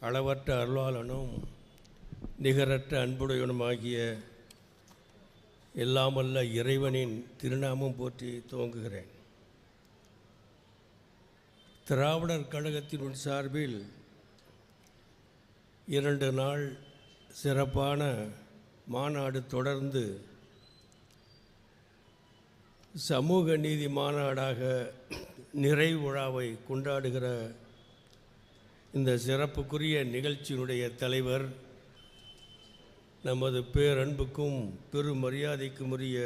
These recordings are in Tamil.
அளவற்ற அருளாளனும் நிகரற்ற அன்புடையவனுமாகிய எல்லாமல்ல இறைவனின் திருநாமம் போற்றி துவங்குகிறேன். திராவிடர் கழகத்தின் சார்பில் இரண்டு நாள் சிறப்பான மாநாடு தொடர்ந்து சமூக நீதி மாநாடாக நிறைவு விழாவை கொண்டாடுகிற இந்த சிறப்புக்குரிய நிகழ்ச்சியினுடைய தலைவர் நமது பேரன்புக்கும் பெரும் மரியாதைக்கும் உரிய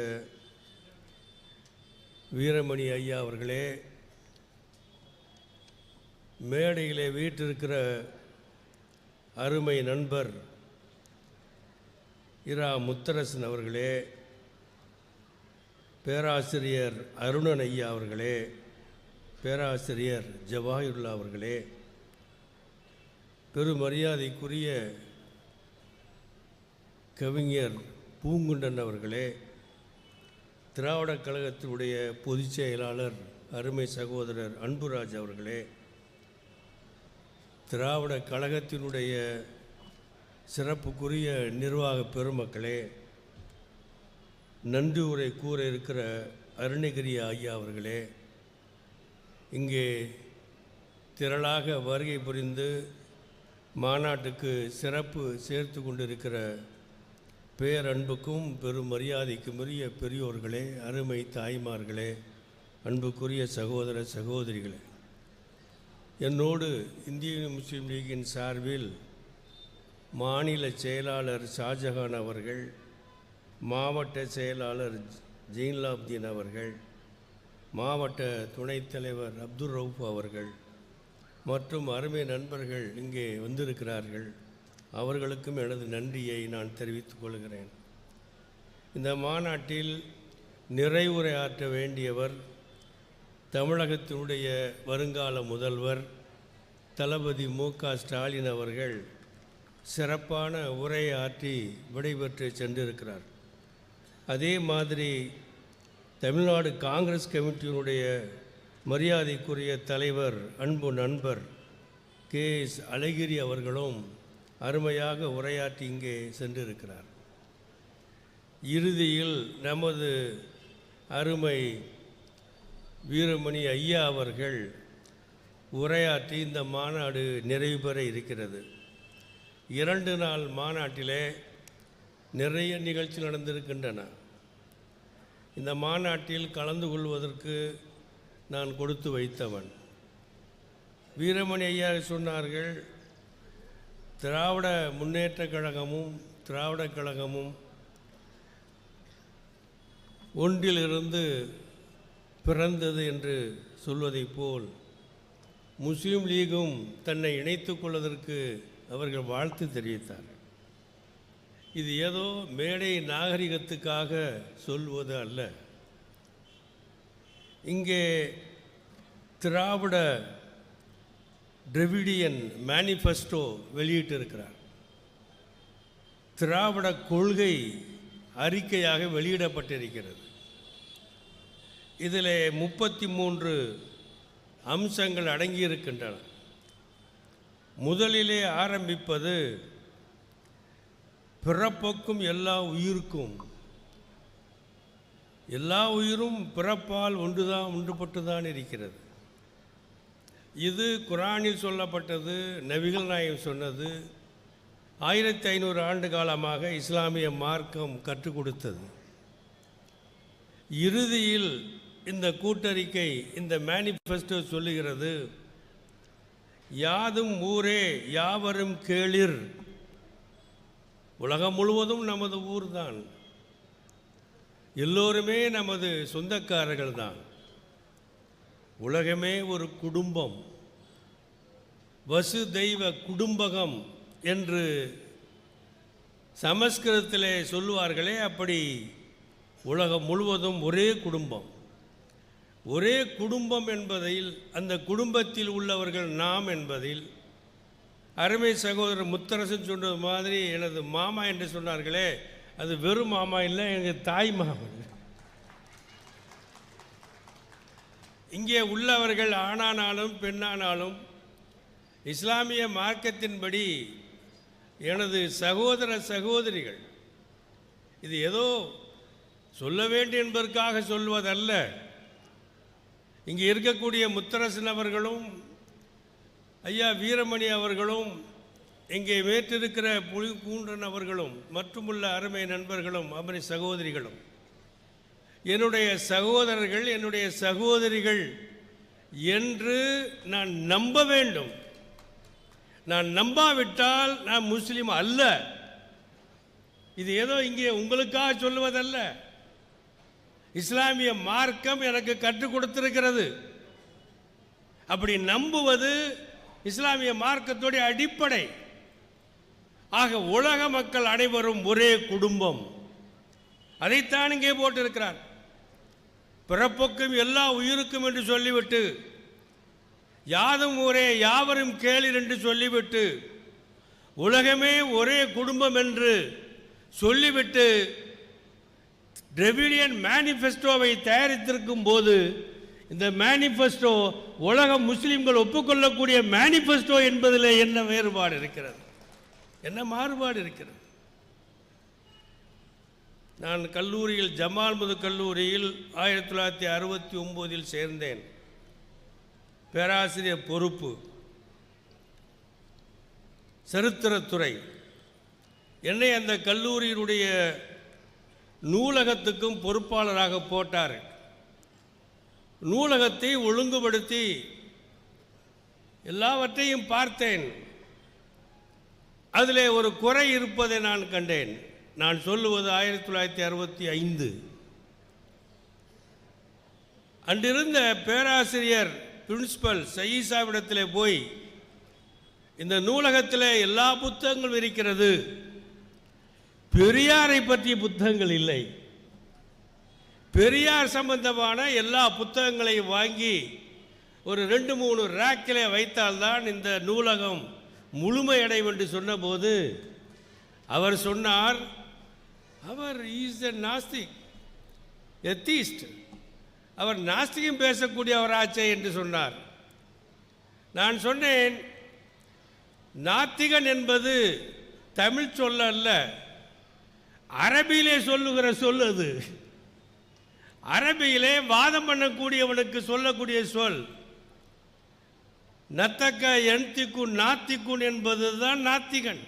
வீரமணி ஐயா அவர்களே மேடையிலே வீட்டிருக்கிற அருமை நண்பர் இரா முத்தரசன் அவர்களே பேராசிரியர் அருணன் ஐயா அவர்களே பேராசிரியர் ஜவாஹிருல்லா அவர்களே பெருமரியாதைக்குரிய கவிஞர் பூங்குண்டன் அவர்களே திராவிடக் கழகத்தினுடைய பொதுச் செயலாளர் அருமை சகோதரர் அன்புராஜ் அவர்களே திராவிட கழகத்தினுடைய சிறப்புக்குரிய நிர்வாக பெருமக்களே நன்றி உரை கூற இருக்கிற அருணகிரி ஐயா அவர்களே இங்கே திரளாக வருகை புரிந்து மாநாட்டுக்கு சிறப்பு சேர்த்து கொண்டிருக்கிற பேரன்புக்கும் பெரும் மரியாதைக்கும் உரிய பெரியோர்களே அருமை தாய்மார்களே அன்புக்குரிய சகோதர சகோதரிகளே. என்னோடு இந்திய முஸ்லீம் லீகின் சார்பில் மாநில செயலாளர் ஷாஜஹான் அவர்கள் மாவட்ட செயலாளர் ஜெயின்லாப்தீன் அவர்கள் மாவட்ட துணைத் தலைவர் அப்துல் ரவுஃப் அவர்கள் மற்றும் அருமை நண்பர்கள் இங்கே வந்திருக்கிறார்கள். அவர்களுக்கும் எனது நன்றியை நான் தெரிவித்துக் கொள்கிறேன். இந்த மாநாட்டில் நிறைவுரையாற்ற வேண்டியவர் தமிழகத்தினுடைய வருங்கால முதல்வர் தளபதி மு க ஸ்டாலின் அவர்கள் சிறப்பான உரையாற்றி விடைபெற்று சென்றிருக்கிறார். அதே மாதிரி தமிழ்நாடு காங்கிரஸ் கமிட்டியினுடைய மரியாதைக்குரிய தலைவர் அன்பு நண்பர் கே. எஸ். அழகிரி அவர்களும் அருமையாக உரையாற்றி இங்கே சென்றிருக்கிறார். இறுதியில் நமது அருமை வீரமணி ஐயா அவர்கள் உரையாற்றி இந்த மாநாடு நிறைவு பெற இருக்கிறது. இரண்டு நாள் மாநாட்டிலே நிறைய நிகழ்ச்சி நடந்திருக்கின்றன. இந்த மாநாட்டில் கலந்து கொள்வதற்கு நான் கொடுத்து வைத்தவன். வீரமணி ஐயா சொன்னார்கள் திராவிட முன்னேற்றக் கழகமும் திராவிடக் கழகமும் ஒன்றிலிருந்து பிறந்தது என்று சொல்வதைப் போல் முஸ்லீம் லீகும் தன்னை இணைத்து கொள்வதற்கு அவர்கள் வாழ்த்து தெரிவித்தார்கள். இது ஏதோ மேடை நாகரிகத்துக்காக சொல்வது அல்ல. இங்கே திராவிட டிரெவிடியன் மேனிஃபெஸ்டோ வெளியிட்டிருக்கிறார். திராவிட கொள்கை அறிக்கையாக வெளியிடப்பட்டிருக்கிறது. இதில் முப்பத்தி மூன்று அம்சங்கள் அடங்கியிருக்கின்றன. முதலிலே ஆரம்பிப்பது பிறப்புக்கும் எல்லா உயிருக்கும் எல்லா உயிரும் பிறப்பால் ஒன்றுதான் ஒன்றுபட்டுதான் இருக்கிறது. இது குரானில் சொல்லப்பட்டது நபிகள் நாயகம் சொன்னது ஆயிரத்தி ஐநூறு ஆண்டு காலமாக இஸ்லாமிய மார்க்கம் கற்றுக் கொடுத்தது. இறுதியில் இந்த கூட்டறிக்கை இந்த மேனிஃபெஸ்டோ சொல்லுகிறது யாதும் ஊரே யாவரும் கேளிர். உலகம் முழுவதும் நமது ஊர்தான். எல்லோருமே நமது சொந்தக்காரர்கள் தான் உலகமே ஒரு குடும்பம். வசு தெய்வ குடும்பகம் என்று சமஸ்கிருதத்திலே சொல்லுவார்களே அப்படி உலகம் முழுவதும் ஒரே குடும்பம். ஒரே குடும்பம் என்பதில் அந்த குடும்பத்தில் உள்ளவர்கள் நாம் என்பதில் அருமை சகோதரர் முத்தரசன் சொன்னது மாதிரி எனது மாமா என்று சொன்னார்களே அது வெறும் மாமா இல்லை எங்கள் தாய் மாமன் இங்கே உள்ளவர்கள் ஆணானாலும் பெண்ணானாலும் இஸ்லாமிய மார்க்கத்தின்படி எனது சகோதர சகோதரிகள் இது ஏதோ சொல்ல வேண்டும் என்பதற்காக சொல்வதல்ல. இங்கே இருக்கக்கூடிய முத்தரசன் அவர்களும் ஐயா வீரமணி அவர்களும் இங்கே வேற்றிருக்கிற புலி பூன்றன் அவர்களும் மற்றுமுள்ள அருமை நண்பர்களும் அவரை சகோதரிகளும். என்னுடைய சகோதரர்கள் என்னுடைய சகோதரிகள் என்று நான் நம்ப வேண்டும். நான் நம்பாவிட்டால் நான் முஸ்லீம் அல்ல. இது ஏதோ இங்கே உங்களுக்காக சொல்லுவதல்ல. இஸ்லாமிய மார்க்கம் எனக்கு கற்றுக் கொடுத்திருக்கிறது. அப்படி நம்புவது இஸ்லாமிய மார்க்கத்துடைய அடிப்படை. ஆக உலக மக்கள் அனைவரும் ஒரே குடும்பம். அதைத்தான் இங்கே போட்டிருக்கிறார். பிறப்புக்கும் எல்லா உயிருக்கும் என்று சொல்லிவிட்டு யாதும் ஒரே யாவரும் கேளிர் என்று சொல்லிவிட்டு உலகமே ஒரே குடும்பம் என்று சொல்லிவிட்டு டிரெவிலியன் மேனிஃபெஸ்டோவை தயாரித்திருக்கும் போது இந்த மேனிஃபெஸ்டோ உலக முஸ்லிம்கள் ஒப்புக்கொள்ளக்கூடிய மேனிஃபெஸ்டோ என்பதில் என்ன வேறுபாடு இருக்கிறது? என்ன மாறுபாடு இருக்கிறது? நான் கல்லூரியில் ஜமால் முது கல்லூரியில் ஆயிரத்தி தொள்ளாயிரத்தி அறுபத்தி ஒம்போதில் சேர்ந்தேன். பேராசிரியர் பொறுப்பு. சரித்திரத்துறை என்னை அந்த கல்லூரியினுடைய நூலகத்துக்கும் பொறுப்பாளராக போட்டார். நூலகத்தை ஒழுங்குபடுத்தி எல்லாவற்றையும் பார்த்தேன். அதில் ஒரு குறை இருப்பதை நான் கண்டேன். நான் சொல்லுவது ஆயிரத்தி தொள்ளாயிரத்தி அறுபத்தி ஐந்து. அன்றிருந்த பேராசிரியர் பிரின்சிபல் சயீசாவிடத்தில் போய் இந்த நூலகத்தில் எல்லா புத்தகங்களும் இருக்கிறது. பெரியாரை பற்றிய புத்தகங்கள் இல்லை. பெரியார் சம்பந்தமான எல்லா புத்தகங்களையும் வாங்கி ஒரு ரெண்டு மூணு ரேக்கில் வைத்தால்தான் இந்த நூலகம் முழுமையடையும் என்று சொன்னபோது அவர் சொன்னார் அவர் இஸ் எ நாஸ்திக் எத்தீஸ்ட் அவர் நாஸ்திகம் பேசக்கூடியவராச்சே என்று சொன்னார். நான் சொன்னேன் நாத்திகன் என்பது தமிழ் சொல்ல அல்ல அரபியிலே சொல்லுகிற சொல் அது. அரபியிலே வாதம் பண்ணக்கூடியவனுக்கு சொல்லக்கூடிய சொல். நத்தக்க எண்திக்குன் நாத்திக்குன் என்பதுதான் நாத்திகன்.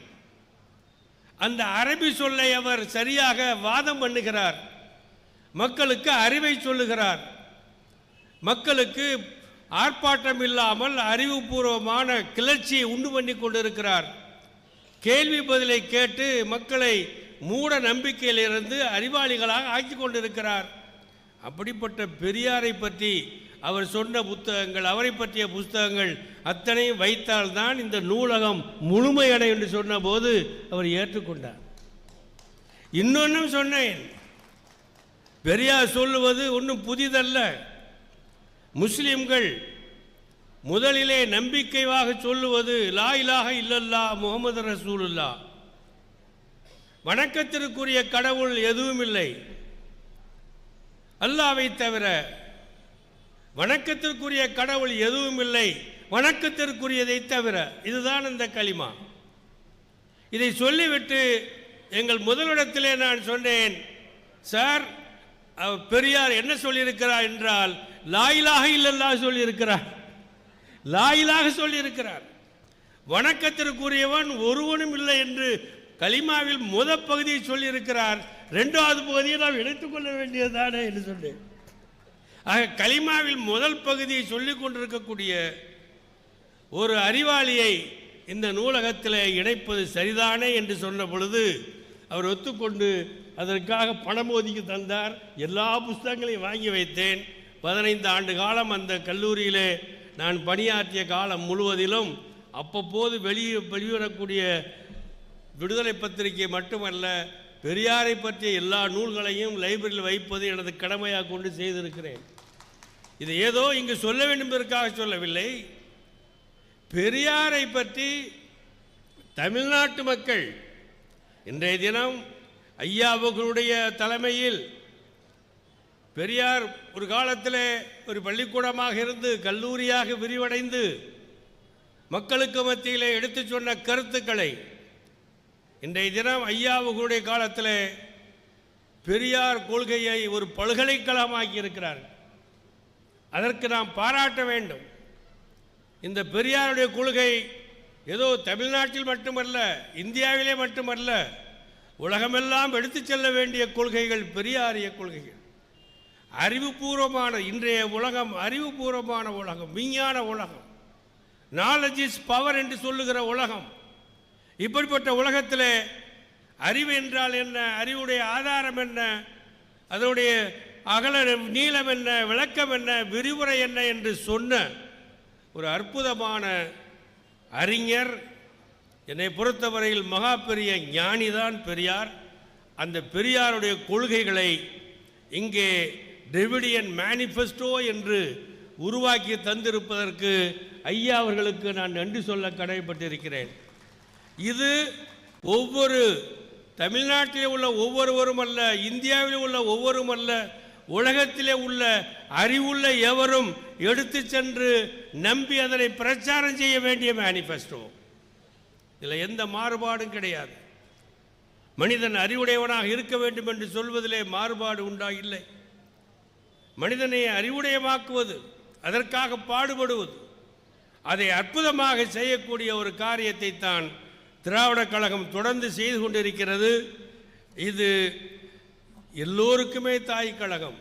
அந்த அரபி சொல்லை அவர் சரியாக வாதம் பண்ணுகிறார். மக்களுக்கு அறிவை சொல்லுகிறார். மக்களுக்கு ஆர்ப்பாட்டம் இல்லாமல் அறிவுபூர்வமான கிளர்ச்சியை உண்டு பண்ணி கொண்டிருக்கிறார். கேள்வி பதிலை கேட்டு மக்களை மூட நம்பிக்கையிலிருந்து அறிவாளிகளாக ஆக்கி கொண்டிருக்கிறார். அப்படிப்பட்ட பெரியாரை பற்றி அவர் சொன்ன புத்தகங்கள் அவரை பற்றிய புத்தகங்கள் அத்தனையும் வைத்தால்தான் இந்த நூலகம் முழுமையடை என்று சொன்னபோது அவர் ஏற்றுக்கொண்டார். இன்னொன்றும் சொன்னேன். பெரியார் சொல்லுவது ஒன்றும் புதிதல்ல. முஸ்லிம்கள் முதலிலே நம்பிக்கையாக சொல்லுவது லா இலாக இல்லல்லா முகமது ரசூலுல்லா வணக்கத்திற்குரிய கடவுள் எதுவும் இல்லை அல்லாவை தவிர வணக்கத்திற்குரிய கடவுள் எதுவும் இல்லை. வணக்கத்திற்குரியதை தவிர இதுதான் இந்த களிமா. இதை சொல்லிவிட்டு எங்கள் முதலிடத்திலே நான் சொன்னேன் சார் பெரியார் என்ன சொல்லியிருக்கிறார் என்றால் லாயிலாக இல்லல்லா சொல்லியிருக்கிறார். லாயிலாக சொல்லியிருக்கிறார். வணக்கத்திற்குரியவன் ஒருவனும் இல்லை என்று கலிமாவில் முத பகுதியை சொல்லியிருக்கிறார். ரெண்டாவது பகுதியை நாம் எடுத்துக்கொள்ள வேண்டியதுதானே என்று சொன்னேன். ஆக கலிமாவில் முதல் பகுதியை சொல்லிக் கொண்டிருக்கக்கூடிய ஒரு அறிவாளியை இந்த நூலகத்தில் இணைப்பது சரிதானே என்று சொன்ன பொழுது அவர் ஒத்துக்கொண்டு அதற்காக பணம் ஒதுக்கி தந்தார். எல்லா புஸ்தகங்களையும் வாங்கி வைத்தேன். பதினைந்து ஆண்டு காலம் அந்த கல்லூரியிலே நான் பணியாற்றிய காலம் முழுவதிலும் அப்பப்போது வெளியே வெளிவரக்கூடிய விடுதலை பத்திரிகை மட்டுமல்ல பெரியாரை பற்றிய எல்லா நூல்களையும் லைப்ரரியில் வைப்பது எனது கடமையாக கொண்டு செய்திருக்கிறேன். இது ஏதோ இங்கு சொல்ல வேண்டும் என்பதற்காக சொல்லவில்லை. பெரியாரை பற்றி தமிழ்நாட்டு மக்கள் இன்றைய தினம் ஐயாவுகளுடைய தலைமையில் பெரியார் ஒரு காலத்தில் ஒரு பள்ளிக்கூடமாக இருந்து கல்லூரியாக விரிவடைந்து மக்களுக்கு மத்தியிலே எடுத்துச் சொன்ன கருத்துக்களை இன்றைய தினம் ஐயாவுகளுடைய காலத்தில் பெரியார் கொள்கையை ஒரு பல்கலைக்கழகமாக்கி இருக்கிறார் அதற்கு நாம் பாராட்ட வேண்டும். இந்த பெரியாருடைய கொள்கை ஏதோ தமிழ்நாட்டில் மட்டுமல்ல இந்தியாவிலே மட்டுமல்ல உலகமெல்லாம் எடுத்துச் செல்ல வேண்டிய கொள்கைகள் பெரியாரிய கொள்கைகள். அறிவுபூர்வமான இன்றைய உலகம் அறிவுபூர்வமான உலகம் விஞ்ஞான உலகம். நாலேஜ் இஸ் பவர் என்று சொல்லுகிற உலகம். இப்படிப்பட்ட உலகத்தில் அறிவு என்றால் என்ன? அறிவுடைய ஆதாரம் என்ன? அதனுடைய அகல நீளம் என்ன விளக்கம் என்ன விரிவுரை என்ன என்று சொன்ன ஒரு அற்புதமான அறிஞர் என்னை பொறுத்தவரையில் மகா பெரிய ஞானிதான் பெரியார். அந்த பெரியாருடைய கொள்கைகளை இங்கே டெவிடியன் மேனிஃபெஸ்டோ என்று உருவாக்கி தந்திருப்பதற்கு ஐயா அவர்களுக்கு நான் நன்றி சொல்ல கடமைப்பட்டிருக்கிறேன் இது ஒவ்வொரு தமிழ்நாட்டில் உள்ள ஒவ்வொருவரும் அல்ல இந்தியாவில் உள்ள ஒவ்வொருவரும் அல்ல உலகத்திலே உள்ள அறிவுள்ள எவரும் எடுத்து சென்று நம்பி அதனை பிரச்சாரம் செய்ய வேண்டிய மேனிஃபெஸ்டோ இதில் எந்த மாறுபாடும் கிடையாது. மனிதன் அறிவுடையவனாக இருக்க வேண்டும் என்று சொல்வதிலே மாறுபாடு உண்டா இல்லை மனிதனை அறிவுடையமாக்குவது அதற்காக பாடுபடுவது அதை அற்புதமாக செய்யக்கூடிய ஒரு காரியத்தை தான் திராவிட கழகம் தொடர்ந்து செய்து கொண்டிருக்கிறது. இது எல்லோருக்குமே தாய் கழகம்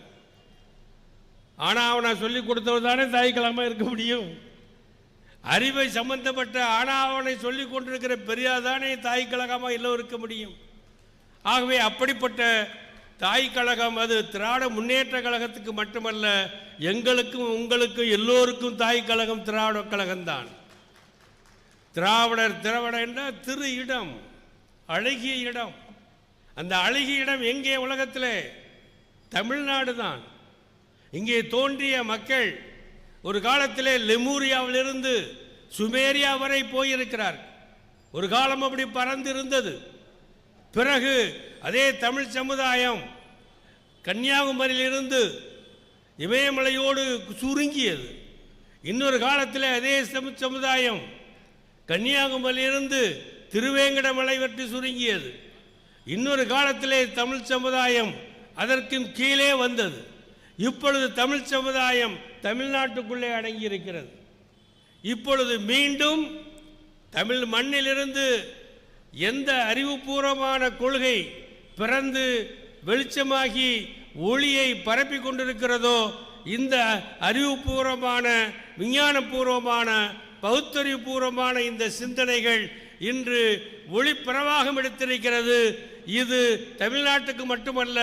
ஆனால் அவனை சொல்லி கொடுத்தவர் தானே தாய் கழகமாக இருக்க முடியும். அறிவை சம்பந்தப்பட்ட ஆனாவனை சொல்லி கொண்டிருக்கிற பெரியார் தானே தாய் கழகமாக எல்லோரும் இருக்க முடியும். ஆகவே அப்படிப்பட்ட தாய் கழகம் அது திராவிட முன்னேற்ற கழகத்துக்கு மட்டுமல்ல எங்களுக்கும் உங்களுக்கும் எல்லோருக்கும் தாய் கழகம் திராவிட கழகம்தான். திராவிடர் திராவிட என்றால் திரு இடம் அழகிய இடம். அந்த அழகிய இடம் எங்கே உலகத்தில்? தமிழ்நாடு தான் இங்கே தோன்றிய மக்கள் ஒரு காலத்திலே லெமூரியாவிலிருந்து சுமேரியா வரை போயிருக்கிறார். ஒரு காலம் அப்படி பறந்து இருந்தது பிறகு அதே தமிழ் சமுதாயம் கன்னியாகுமரியிலிருந்து இமயமலையோடு சுருங்கியது. இன்னொரு காலத்தில் அதே சமு- சமுதாயம் கன்னியாகுமரியிலிருந்து திருவேங்கடமலை வற்றி சுருங்கியது. இன்னொரு காலத்திலே தமிழ் சமுதாயம் அதற்கும் கீழே வந்தது. இப்பொழுது தமிழ் சமுதாயம் தமிழ்நாட்டுக்குள்ளே அடங்கியிருக்கிறது. இப்பொழுது மீண்டும் தமிழ் மண்ணிலிருந்து எந்த அறிவுபூர்வமான கொள்கை பிறந்து வெளிச்சமாகி ஒளியை பரப்பி கொண்டிருக்கிறதோ இந்த அறிவுபூர்வமான விஞ்ஞானபூர்வமான பகுத்தறிவுபூர்வமான இந்த சிந்தனைகள் இன்று ஒளி பிரவாகம் எடுத்திருக்கிறது. இது தமிழ்நாட்டுக்கு மட்டுமல்ல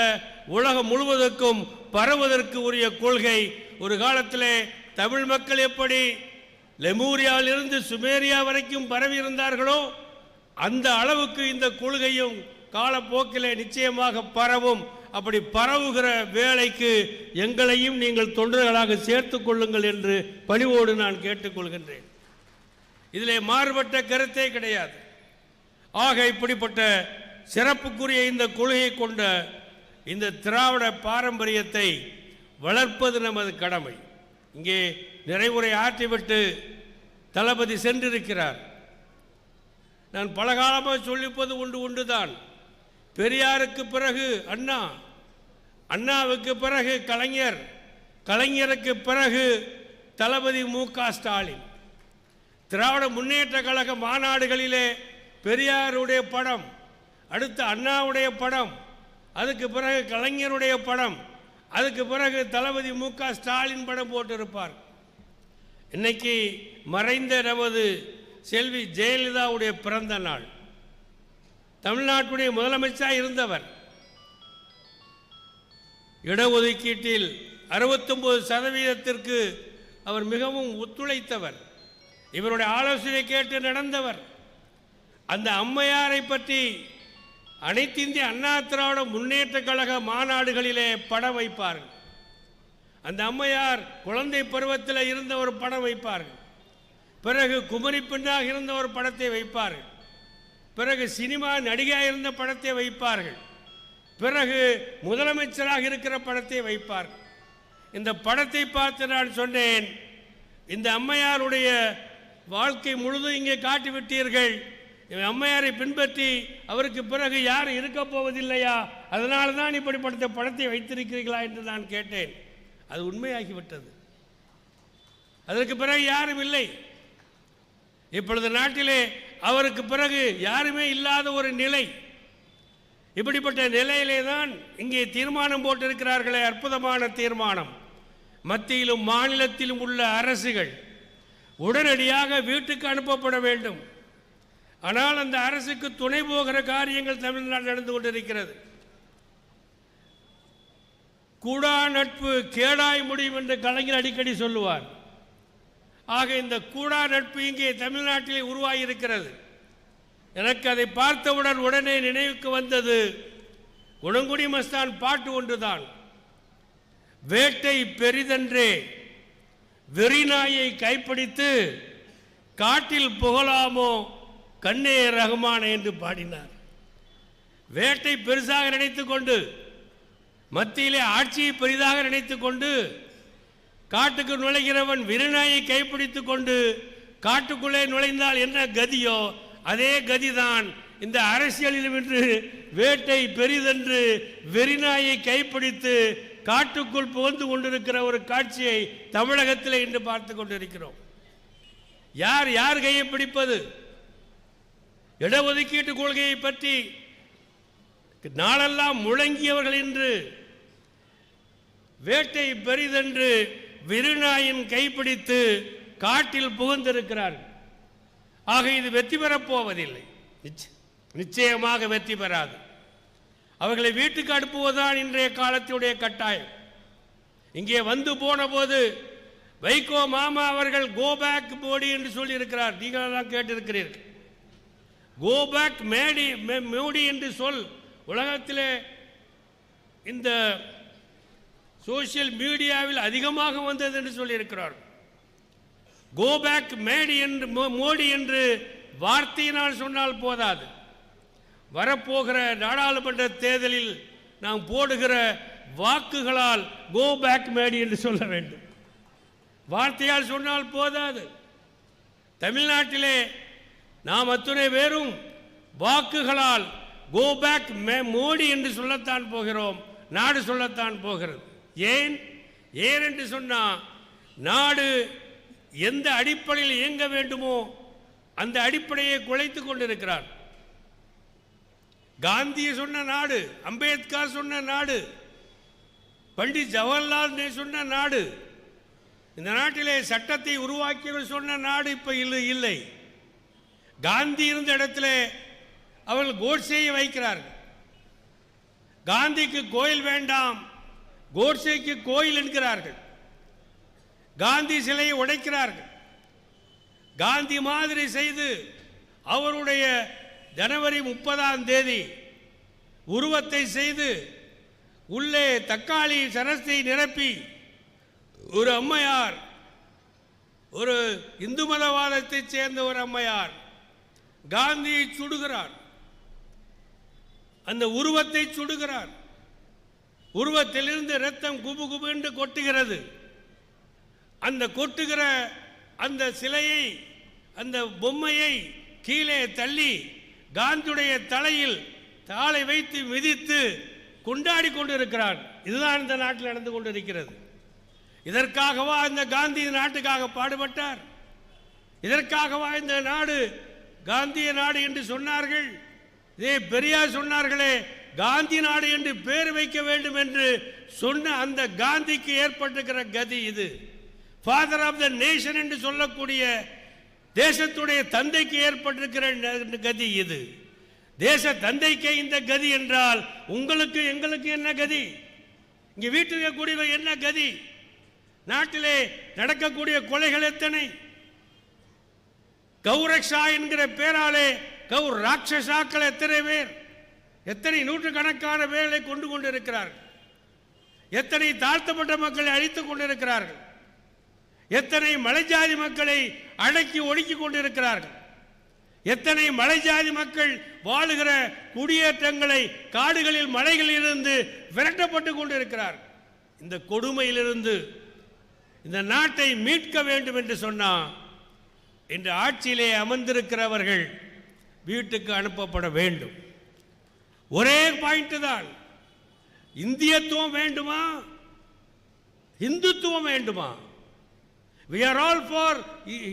உலகம் முழுவதற்கும் பரவுவதற்கு உரிய கொள்கை. ஒரு காலத்திலே தமிழ் மக்கள் எப்படி லெமூரியாவிலிருந்து சுமேரியா வரைக்கும் பரவி இருந்தார்களோ அந்த அளவுக்கு இந்த கொள்கையும் காலப்போக்கிலே நிச்சயமாக பரவும். அப்படி பரவுகிற வேலைக்கு எங்களையும் நீங்கள் தொண்டர்களாக சேர்த்துக் கொள்ளுங்கள் என்று பணிவோடு நான் கேட்டுக்கொள்கின்றேன். இதிலே மாறுபட்ட கருத்தே கிடையாது. ஆக இப்படிப்பட்ட சிறப்புக்குரிய இந்த கொள்கையை கொண்ட இந்த திராவிட பாரம்பரியத்தை வளர்ப்பது நமது கடமை. இங்கே நிறைவுரை ஆற்றிவிட்டு தளபதி சென்றிருக்கிறார். நான் பல காலமாக சொல்லிப்பது உண்டு உண்டுதான் பெரியாருக்கு பிறகு அண்ணா அண்ணாவுக்கு பிறகு கலைஞர் கலைஞருக்கு பிறகு தளபதி மு க ஸ்டாலின். திராவிட முன்னேற்ற கழக மாநாடுகளிலே பெரியாருடைய படம் அடுத்து அண்ணாவுடைய படம் அதுக்கு பிறகு கலைஞருடைய படம் அதுக்கு பிறகு தளபதி மு க ஸ்டாலின் படம் போட்டிருப்பார். இன்னைக்கு மறைந்த நமது செல்வி ஜெயலலிதாவுடைய பிறந்த நாள். தமிழ்நாட்டுடைய முதலமைச்சராக இருந்தவர். இடஒதுக்கீட்டில் அறுபத்தொம்பது சதவீதத்திற்கு அவர் மிகவும் ஒத்துழைத்தவர். இவருடைய ஆலோசனை கேட்டு நடந்தவர். அந்த அம்மையாரை பற்றி அனைத்து இந்திய அண்ணா திராவிட முன்னேற்ற கழக மாநாடுகளிலே படம் வைப்பார்கள். அந்த அம்மையார் குழந்தை பருவத்தில் இருந்த ஒரு படம் வைப்பார்கள். பிறகு குமரி பெண்ணாக இருந்த ஒரு படத்தை வைப்பார்கள். பிறகு சினிமா நடிகையாக இருந்த படத்தை வைப்பார்கள். பிறகு முதலமைச்சராக இருக்கிற படத்தை வைப்பார்கள். இந்த படத்தை பார்த்து நான் சொன்னேன் இந்த அம்மையாருடைய வாழ்க்கை முழுதும் இங்கே காட்டிவிட்டீர்கள். அம்மையாரை பின்பற்றி அவருக்கு பிறகு யாரும் இருக்க போவதில்லையா? அதனால தான் இப்படிப்பட்ட படத்தை வைத்திருக்கிறீர்களா என்று நான் கேட்டேன். அது உண்மையாகிவிட்டது. அதற்கு பிறகு யாரும் இல்லை. இப்பொழுது நாட்டிலே அவருக்கு பிறகு யாருமே இல்லாத ஒரு நிலை. இப்படிப்பட்ட நிலையிலே தான் இங்கே தீர்மானம் போட்டிருக்கிறார்களே அற்புதமான தீர்மானம். மத்தியிலும் மாநிலத்திலும் உள்ள அரசுகள் உடனடியாக வீட்டுக்கு அனுப்பப்பட வேண்டும். ஆனால் அந்த அரசுக்கு துணை போகிற காரியங்கள் தமிழ்நாடு நடந்து கொண்டிருக்கிறது. கூடா நட்பு கேடாய் முடியும் என்று கலைஞர் அடிக்கடி சொல்லுவார். ஆக இந்த கூடா நட்பு இங்கே தமிழ்நாட்டிலே உருவாகி இருக்கிறது எனக்கு அதை பார்த்தவுடன் உடனே நினைவுக்கு வந்தது குணங்குடி மஸ்தான் பாட்டு ஒன்றுதான். வேட்டை பெரிதென்றே வெறிநாயை கைப்பிடித்து காட்டில் புகழாமோ கண்ணே ரகுமான என்று பாடினார். வேட்டை பெருசாக நினைத்து கொண்டு மத்தியிலே ஆட்சியை பெரிதாக நினைத்து கொண்டு காட்டுக்கு நுழைகிறவன் விருநாயை கைப்பிடித்து கொண்டு காட்டுக்குள்ளே நுழைந்தால் என்ன கதியோ அதே கதிதான். இந்த அரசியலிலும் இன்று வேட்டை பெரிதென்று வெறிநாயை கைப்பிடித்து காட்டுக்குள் புகுந்து கொண்டிருக்கிற ஒரு காட்சியை தமிழகத்தில் இன்று பார்த்து கொண்டிருக்கிறோம். யார் யார் கையை பிடிப்பது? இடஒதுக்கீட்டு கொள்கையை பற்றி நாளெல்லாம் முழங்கியவர்கள் என்று வேட்டை பெரிதென்று விருநாயின் கைப்பிடித்து காட்டில் புகுந்திருக்கிறார்கள். ஆக இது வெற்றி பெறப் போவதில்லை. நிச்சயமாக வெற்றி பெறாது. அவர்களை வீட்டுக்கு அனுப்புவதுதான் இன்றைய காலத்தினுடைய கட்டாயம். இங்கே வந்து போன போது வைகோ மாமா அவர்கள் கோ பேக் என்று சொல்லியிருக்கிறார். நீங்கள் கேட்டிருக்கிறீர்கள். கோ பேக் மேடி மே- மோடி என்று சொல். உலகத்திலே இந்த சோஷியல் மீடியாவில் அதிகமாக வந்தது என்று சொல்லியிருக்கிறார். கோ பேக் மேடி என்று மோ- மோடி என்று வார்த்தையினால் சொன்னால் போதாது. வரப்போகிற நாடாளுமன்ற தேர்தலில் நாம் போடுகிற வாக்குகளால் கோ பேக் மேடி என்று சொல்ல வேண்டும். வார்த்தையால் சொன்னால் போதாது. தமிழ்நாட்டிலே நாம் அத்துணை பேரும் வாக்குகளால் கோ பேக் மோடி என்று சொல்லத்தான் போகிறோம் நாடு சொல்லத்தான் போகிறது. ஏன்? ஏன் என்று சொன்னால் நாடு எந்த அடிப்படையில் இயங்க வேண்டுமோ அந்த அடிப்படையை குலைத்து கொண்டிருக்கிறார். காந்தி சொன்ன நாடு அம்பேத்கர் சொன்ன நாடு பண்டிட் ஜவஹர்லால் நேரு சொன்ன நாடு இந்த நாட்டிலே சட்டத்தை உருவாக்கியவர் சொன்ன நாடு இப்போ இல்லை இல்லை. காந்தி இருந்த இடத்துல அவர்கள் கோட்சேயை வைக்கிறார்கள். காந்திக்கு கோயில் வேண்டாம் கோட்சேக்கு கோயில் என்கிறார்கள். காந்தி சிலையை உடைக்கிறார்கள். காந்தி மாதிரி செய்து அவருடைய ஜனவரி முப்பதாம் தேதி உருவத்தை செய்து உள்ளே தக்காளி சரஸ்தை நிரப்பி ஒரு அம்மையார் ஒரு இந்து மதவாதத்தைச் சேர்ந்த ஒரு அம்மையார் காந்தியை சுடுகிறார். அந்த உருவத்தை சுடுகிறார். உருவத்திலிருந்து ரத்தம் குபு குபு என்று கொட்டுகிறது. அந்த கொட்டுகிற அந்த சிலையை அந்த பொம்மையை கீழே தள்ளி காந்தியுடைய தலையில் தாளை வைத்து மிதித்து கொண்டாடி கொண்டிருக்கிறார். இதுதான் இந்த நாட்டில் நடந்து கொண்டிருக்கிறது. இதற்காகவா இந்த காந்தி நாட்டுக்காக பாடுபட்டார்? இதற்காகவா இந்த நாடு காந்திய நாடு என்று சொன்னார்கள். இதே பெரியார் சொன்னார்களே காந்தி நாடு என்று பேர் வைக்க வேண்டும் என்று சொன்ன அந்த காந்திக்கு ஏற்பட்டிருக்கிற கதி இது. ஃபாதர் ஆஃப் த நேஷன் என்று சொல்லக்கூடிய தேசத்துடைய தந்தைக்கு ஏற்பட்டிருக்கிற கதி இது. தேச தந்தைக்கே இந்த கதி என்றால் உங்களுக்கு எங்களுக்கு என்ன கதி? இங்கே வீட்டில் இருக்கக்கூடியவர் என்ன கதி? நாட்டிலே நடக்கக்கூடிய கொலைகள் எத்தனை? கௌரக்ஷா என்கிற பேராலே கௌர் ராட்சசாக்கள் எத்தனை பேர்? எத்தனை நூற்றுக்கணக்கான பேர்களை கொண்டு கொண்டிருக்கிறார்கள்? எத்தனை தாழ்த்தப்பட்ட மக்களை அழித்துக் கொண்டிருக்கிறார்கள்? எத்தனை மலைஜாதி மக்களை அடக்கி ஒடுக்கி கொண்டிருக்கிறார்கள்? எத்தனை மலைஜாதி மக்கள் வாழுகிற குடியேற்றங்களை காடுகளில் மலைகளில் இருந்து விரட்டப்பட்டு கொண்டிருக்கிறார்கள்? இந்த கொடுமையிலிருந்து இந்த நாட்டை மீட்க வேண்டும் என்று சொன்னால் இன்று ஆட்சியிலே அமர்ந்திருக்கிறவர்கள் வீட்டுக்கு அனுப்பப்பட வேண்டும். ஒரே பாயிண்ட் தான். இந்தியத்துவம் வேண்டுமா? இந்துத்துவம் வேண்டுமா? We are all for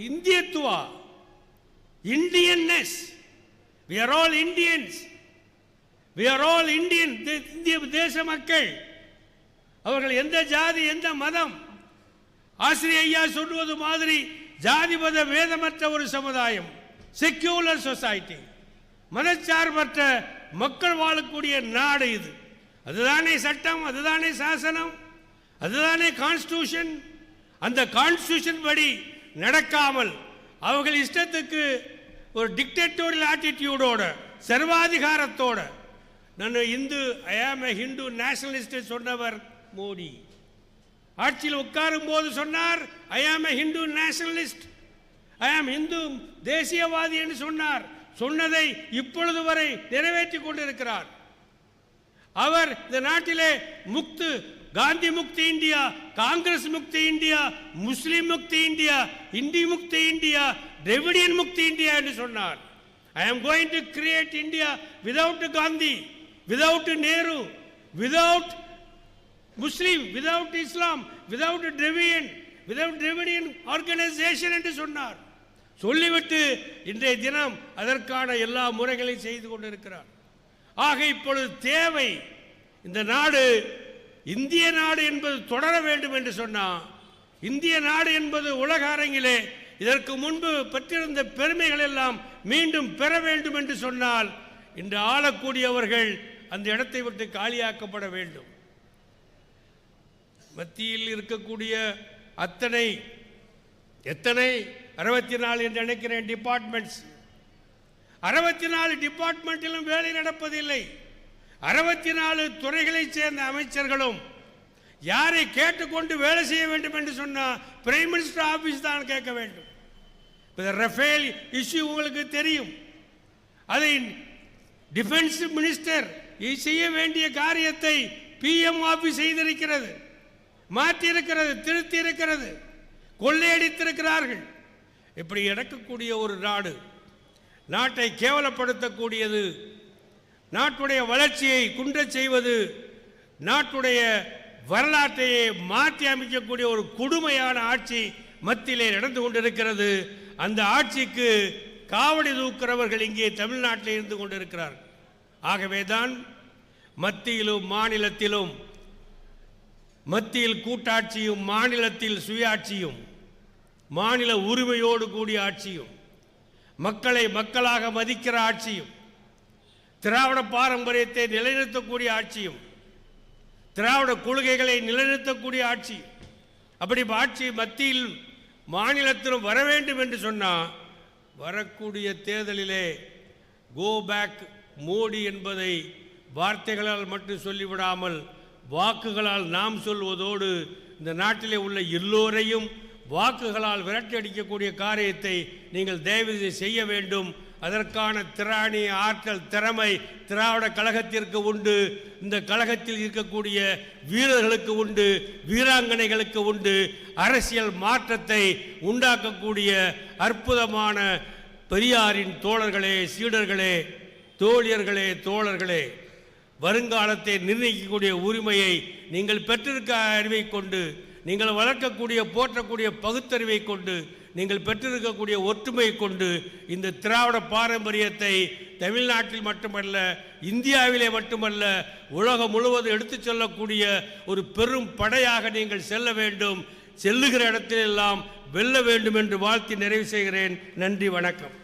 இந்தியத்துவா? Indianness we are all Indians we are all Indian இந்திய தேச மக்கள். அவர்கள் எந்த ஜாதி எந்த மதம்? ஆசிரியர் ஐயா சொல்வது மாதிரி ஜாதி மத வேதமற்ற ஒரு சமுதாயம் செக்யூலர் சொசைட்டி மதச்சார்பற்ற மக்கள் வாழக்கூடிய நாடு இது. அதுதானே சட்டம் அதுதானே சாசனம் அதுதானே கான்ஸ்டியூஷன் அந்த கான்ஸ்டியூஷன் படி நடக்காமல் அவர்கள் இஷ்டத்துக்கு ஒரு டிக்டேட்டோரியல் ஆட்டிடியூடோட சர்வாதிகாரத்தோட. நான் இந்து ஐ ஆம் எ ஹிந்து நேஷனலிஸ்ட் சொன்னவர் மோடி. ஆட்சியில் உட்காரும் போது சொன்னார் ஐ ஆம் எ ஹிந்து நேஷனலிஸ்ட் ஐ ஆம் ஹிந்து தேசியவாதி என்று சொன்னார். சொன்னதை இப்பொழுது வரை நிறைவேற்றி கொண்டிருக்கிறார். அவர் இந்த நாட்டிலே முக்து காந்தி முக்தி இந்தியா காங்கிரஸ் முக்தி இந்தியா முஸ்லிம் முக்தி இந்தியா இந்தி முக்தி இந்தியா டிரெவிடியன் முக்தி இந்தியா என்று சொன்னார். I am going to create India without Gandhi without Nehru without Muslim without Islam without Dravidian without Dravidian organisation என்று சொன்னார். சொல்லிவிட்டு இன்றைய தினம் அதற்கான எல்லா முறைகளையும் செய்து கொண்டிருக்கிறார். ஆக இப்பொழுது தேவை இந்த நாடு இந்திய நாடு என்பது தொடர வேண்டும் என்று சொன்னால் இந்திய நாடு என்பது உலக அரங்கிலே இதற்கு முன்பு பெற்றிருந்த பெருமைகள் எல்லாம் மீண்டும் பெற வேண்டும் என்று சொன்னால் இன்று ஆளக்கூடியவர்கள் அந்த இடத்தை விட்டு காலியாக்கப்பட வேண்டும். மத்தியில் இருக்கக்கூடிய அத்தனை எத்தனை? அறுபத்தி நாலு என்று நினைக்கிறேன் டிபார்ட்மெண்ட்ஸ் அறுபத்தி நாலு டிபார்ட்மெண்ட்டிலும் வேலை நடப்பதில்லை. அறுபத்தி நாலு துறைகளைச் சேர்ந்த அமைச்சர்களும் யாரை கேட்டுக்கொண்டு வேலை செய்ய வேண்டும் என்று சொன்னால் பிரைம் மினிஸ்டர் ஆஃபீஸ் தான் கேட்க வேண்டும். இப்போ ரஃபேல் இஷ்யூ உங்களுக்கு தெரியும். அதை டிஃபென்ஸ் மினிஸ்டர் செய்ய வேண்டிய காரியத்தை பிஎம் ஆஃபீஸ் செய்திருக்கிறது. மாற்றியிருக்கிறது திருத்தி இருக்கிறது கொள்ளையடித்திருக்கிறார்கள். இப்படி இறக்கக்கூடிய ஒரு நாடு நாட்டை கேவலப்படுத்தக்கூடியது நாட்டுடைய வளர்ச்சியை குன்றச் செய்வது நாட்டுடைய வரலாற்றையே மாற்றி அமைக்கக்கூடிய ஒரு கொடுமையான ஆட்சி மத்தியிலே நடந்து கொண்டிருக்கிறது. அந்த ஆட்சிக்கு காவடி தூக்கிறவர்கள் இங்கே தமிழ்நாட்டில் இருந்து கொண்டிருக்கிறார்கள். ஆகவே தான் மத்தியிலும் மாநிலத்திலும் மத்தியில் கூட்டாட்சியும் மாநிலத்தில் சுயாட்சியும் மாநில உரிமையோடு கூடிய ஆட்சியும் மக்களை மக்களாக மதிக்கிற ஆட்சியும் திராவிட பாரம்பரியத்தை நிலைநிறுத்தக்கூடிய ஆட்சியும் திராவிட கொள்கைகளை நிலைநிறுத்தக்கூடிய ஆட்சி அப்படி ஆட்சி மத்தியில் மாநிலத்திலும் வர வேண்டும் என்று சொன்னால் வரக்கூடிய தேர்தலிலே கோ பேக் மோடி என்பதை வார்த்தைகளால் மட்டும் சொல்லிவிடாமல் வாக்குகளால் நாம் சொல்வதோடு இந்த நாட்டிலே உள்ள எல்லோரையும் வாக்குகளால் விரட்டடிக்கக்கூடிய காரியத்தை நீங்கள் தயவு செய்ய வேண்டும். அதற்கான திராணி ஆற்றல் திறமை திராவிட கழகத்திற்கு உண்டு. இந்த கழகத்தில் இருக்கக்கூடிய வீரர்களுக்கு உண்டு வீராங்கனைகளுக்கு உண்டு. அரசியல் மாற்றத்தை உண்டாக்கக்கூடிய அற்புதமான பெரியாரின் தோழர்களே சீடர்களே தோழியர்களே தோழர்களே வருங்காலத்தை நிர்ணயிக்கக்கூடிய உரிமையை நீங்கள் பெற்றிருக்க அறிவை கொண்டு நீங்கள் வளர்க்கக்கூடிய போற்றக்கூடிய பகுத்தறிவை கொண்டு நீங்கள் பெற்றிருக்கக்கூடிய ஒற்றுமை கொண்டு இந்த திராவிட பாரம்பரியத்தை தமிழ்நாட்டில் மட்டுமல்ல இந்தியாவிலே மட்டுமல்ல உலகம் முழுவதும் எடுத்துச் செல்லக்கூடிய ஒரு பெரும் படையாக நீங்கள் செல்ல வேண்டும். செல்லுகிற இடத்திலெல்லாம் வெல்ல வேண்டும் என்று வாழ்த்தி நிறைவு செய்கிறேன். நன்றி வணக்கம்.